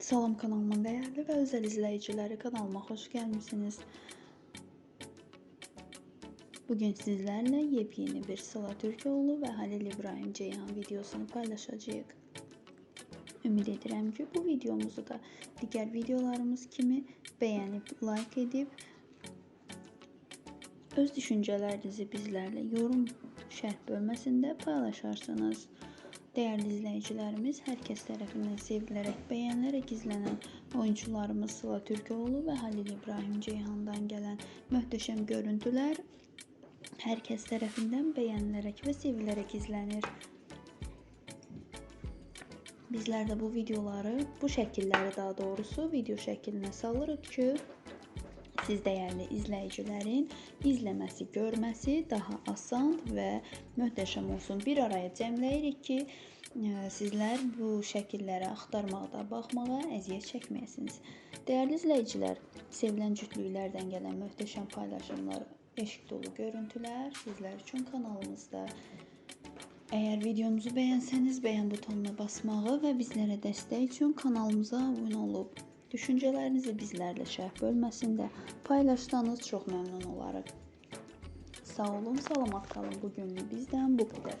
Salam kanalımın değerli ve özel izleyicileri kanalıma hoş gelmişsiniz. Bugün sizlerle yepyeni bir Sıla Türkoğlu ve Halil İbrahim Ceyhan videosunu paylaşacağız. Ümid edirəm ki, bu videomuzu da diğer videolarımız kimi beğenip like edip öz düşüncelerinizi bizlerle yorum şərh bölməsində paylaşarsınız. Değerli izleyicilerimiz, herkes tarafından sevilerek, beğenilerek izlenen oyuncularımız Sıla Türkoğlu ve Halil İbrahim Ceyhan'dan gelen muhteşem görüntüler herkes tarafından beğenilerek ve sevilerek izlenir. Bizler de bu videoları, bu şəkilləri daha doğrusu video şəklinə salırıq ki, siz değerli izleyicilerin izlemesi, görmesi daha asan ve möhtəşəm olsun. Bir araya cəmləyirik ki, e, sizler bu şəkilləri axtarmaqda, baxmağa əziyyət çəkməyəsiniz. Değerli izleyiciler, sevilən cütlüklərdən gələn möhtəşəm paylaşımlar, eşq dolu görüntülər sizler üçün kanalımızda. Eğer videomuzu beğenseniz beğen butonuna basmağı ve bizlere destek için kanalımıza abone olup düşüncelerinizi bizlerle şərh bölməsində paylaşsanız çok memnun olarıq. Sağ olun, salamat qalın. Bugünlük bizdən bu qədər.